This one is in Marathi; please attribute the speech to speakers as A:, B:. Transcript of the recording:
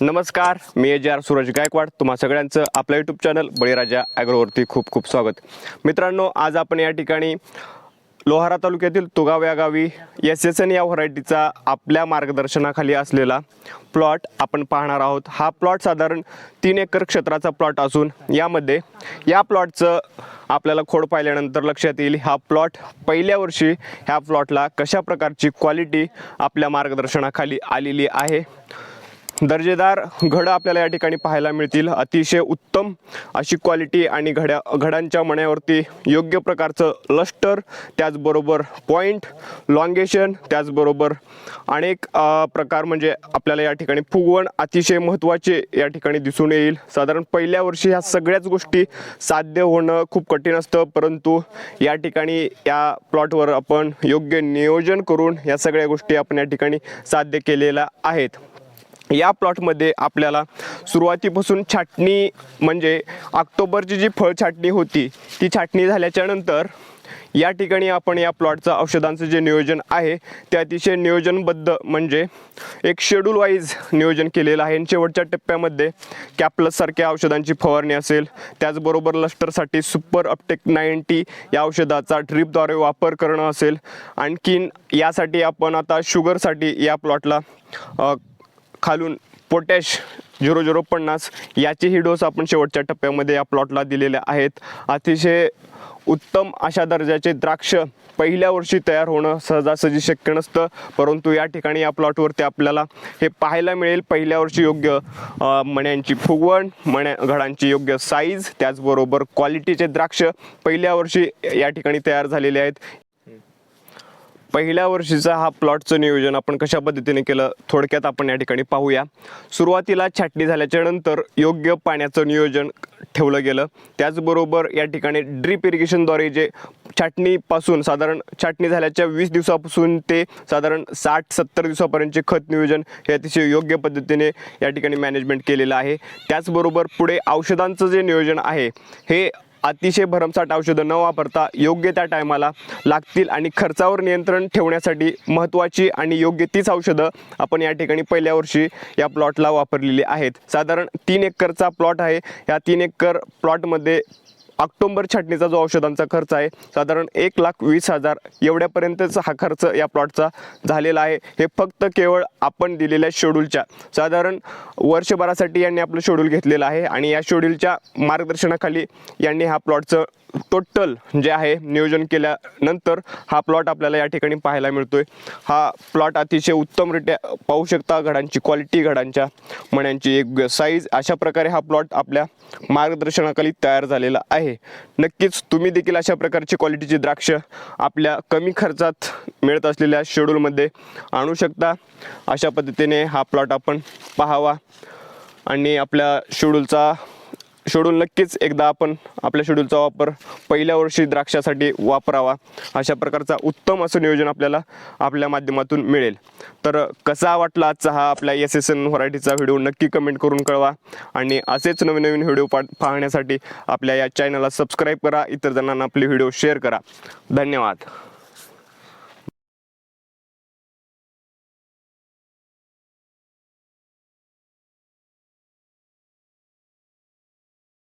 A: नमस्कार मी एज आर सूरज गायकवाड. तुम्हा सगळ्यांचं आपलं यूट्यूब चॅनल बळीराजा ॲग्रोवरती खूप खूप स्वागत. मित्रांनो आज आपण या ठिकाणी लोहारा तालुक्यातील तुगाव या गावी एस एस एन या व्हरायटीचा आपल्या मार्गदर्शनाखाली असलेला प्लॉट आपण पाहणार आहोत. हा प्लॉट साधारण तीन एकर क्षेत्राचा प्लॉट असून यामध्ये या प्लॉटचं आपल्याला खोड पाहिल्यानंतर लक्षात येईल हा प्लॉट पहिल्या वर्षी ह्या प्लॉटला कशा प्रकारची क्वालिटी आपल्या मार्गदर्शनाखाली आलेली आहे? दर्जेदार घडं आपल्याला या ठिकाणी पाहायला मिळतील. अतिशय उत्तम अशी क्वालिटी आणि घड्या घडांच्या मण्यावरती योग्य प्रकारचं लस्टर त्याचबरोबर पॉईंट लॉंगेशन त्याचबरोबर अनेक प्रकार म्हणजे आपल्याला या ठिकाणी फुगवण अतिशय महत्त्वाचे या ठिकाणी दिसून येईल. साधारण पहिल्या वर्षी ह्या सगळ्याच गोष्टी साध्य होणं खूप कठीण असतं परंतु या ठिकाणी या प्लॉटवर आपण योग्य नियोजन करून या सगळ्या गोष्टी आपण या ठिकाणी साध्य केलेल्या आहेत. या प्लॉटमध्ये आपल्याला सुरुवातीपासून छाटणी म्हणजे ऑक्टोबरची जी फळ छाटणी होती ती छाटणी झाल्याच्यानंतर या ठिकाणी आपण या प्लॉटचं औषधांचं जे नियोजन आहे ते अतिशय नियोजनबद्ध म्हणजे एक शेड्यूल वाईज नियोजन केलेलं आहे. आणि शेवटच्या टप्प्यामध्ये कॅप्लससारख्या औषधांची फवारणी असेल त्याचबरोबर लस्टरसाठी सुपर अपटेक नाईन्टी या औषधाचा ड्रीपद्वारे वापर करणं असेल. आणखीन यासाठी आपण आता शुगरसाठी या प्लॉटला खालून पोटॅश झिरो झिरो पन्नास याचेही डोस आपण शेवटच्या टप्प्यामध्ये या प्लॉटला दिलेले आहेत. अतिशय उत्तम अशा दर्जाचे द्राक्ष पहिल्या वर्षी तयार होणं सहजासहजी शक्य नसतं परंतु या ठिकाणी या प्लॉटवरती आपल्याला हे पाहायला मिळेल. पहिल्या वर्षी योग्य मण्यांची फुगवण मण्या घडांची योग्य साईज त्याचबरोबर क्वालिटीचे द्राक्ष पहिल्या वर्षी या ठिकाणी तयार झालेले आहेत. पहिल्या वर्षीचा हा प्लॉटचं नियोजन आपण कशा पद्धतीने केलं थोडक्यात आपण या ठिकाणी पाहूया. सुरुवातीला छाटणी झाल्याच्यानंतर योग्य पाण्याचं नियोजन ठेवलं गेलं. त्याचबरोबर या ठिकाणी ड्रीप इरिगेशनद्वारे जे छाटणीपासून साधारण छाटणी झाल्याच्या वीस दिवसापासून ते साधारण साठ सत्तर दिवसापर्यंतचे खत नियोजन हे अतिशय योग्य पद्धतीने या ठिकाणी मॅनेजमेंट केलेलं आहे. त्याचबरोबर पुढे औषधांचं जे नियोजन आहे हे अतिशय भरमसाठ औषधं न वापरता योग्य त्या टायमाला लागतील आणि खर्चावर नियंत्रण ठेवण्यासाठी महत्त्वाची आणि योग्य तीच औषधं आपण या ठिकाणी पहिल्या वर्षी या प्लॉटला वापरलेली आहेत. साधारण तीन एकरचा प्लॉट आहे. या तीन एकर प्लॉटमध्ये ऑक्टोंबर छाटणीचा जो औषधांचा खर्च आहे साधारण एक लाख वीस हजार एवढ्यापर्यंतचा हा खर्च या प्लॉटचा झालेला आहे. हे फक्त केवळ आपण दिलेल्या शेड्यूलच्या साधारण वर्षभरासाठी यांनी आपलं शेड्यूल घेतलेलं आहे आणि या शेड्यूलच्या मार्गदर्शनाखाली यांनी हा प्लॉटचं टोटल जे आहे नियोजन केल्यानंतर हा प्लॉट आपल्याला या ठिकाणी पाहायला मिळतोय. हा प्लॉट अतिशय उत्तमरित्या पाहू शकता घडांची क्वालिटी घडांच्या मण्यांची एक साईज अशा प्रकारे हा प्लॉट आपल्या मार्गदर्शनाखाली तयार झालेला आहे. आहे. नक्कीच तुम्ही देखील अशा प्रकारची क्वालिटीची द्राक्ष आपल्या कमी खर्चात मिळत असलेल्या शेड्यूलमध्ये आणू शकता. अशा पद्धतीने हा प्लॉट आपण पाहावा आणि आपल्या शेड्यूलचा शेड्यूल नक्कीच एकदा आपण आपल्या शेड्यूलचा वापर पहिल्या वर्षी द्राक्षासाठी वापरावा. अशा प्रकारचा उत्तम असं नियोजन आपल्याला आपल्या माध्यमातून मिळेल. तर कसा वाटला आजचा हा आपल्या एस एस एन व्हरायटीचा व्हिडिओ नक्की कमेंट करून कळवा. आणि असेच नवीन नवीन व्हिडिओ पा पाहण्यासाठी आपल्या या चॅनलला सबस्क्राईब करा. इतर जणांना आपले व्हिडिओ शेअर करा. धन्यवाद.